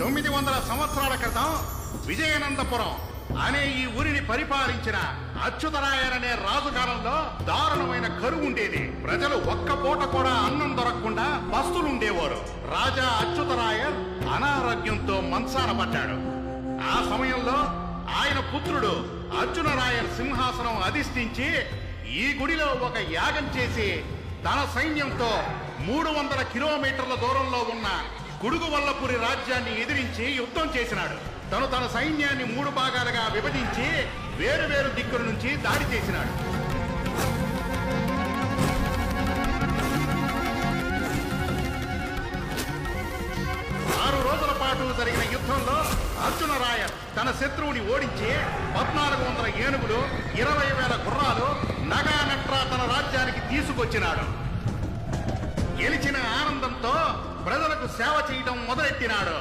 తొమ్మిది వందల సంవత్సరాల క్రితం విజయనందపురం అనే ఈ ఊరిని పరిపాలించిన అచ్యుతరాయరనే రాజు కాలంలో దారుణమైన కరువు ఉండేది. ప్రజలు ఒక్క పూట కూడా అన్నం దొరకకుండా పస్తులుండేవారు. రాజా అచ్యుతరాయర్ అనారోగ్యంతో మంచాన పడ్డాడు. ఆ సమయంలో ఆయన పుత్రుడు అర్జునరాయర్ సింహాసనం అధిష్ఠించి ఈ గుడిలో ఒక యాగం చేసి తన సైన్యంతో మూడు వందల కిలోమీటర్ల దూరంలో ఉన్న గుడుగు వల్లపురి రాజ్యాన్ని ఎదిరించి యుద్ధం చేసినాడు. తను తన సైన్యాన్ని మూడు భాగాలుగా విభజించి వేరు వేరు దిక్కుల నుంచి దాడి చేసినాడు. ఆరు రోజుల పాటు జరిగిన యుద్ధంలో అర్జున రాయర్ తన శత్రువుని ఓడించి పద్నాలుగు వందల ఏనుగులు ఇరవై వేల గుర్రాలు నగా తీసుకొచ్చినాడు. గెలిచిన ఆనందంతో ప్రజలకు సేవ చేయడం మొదలెట్టినాడు.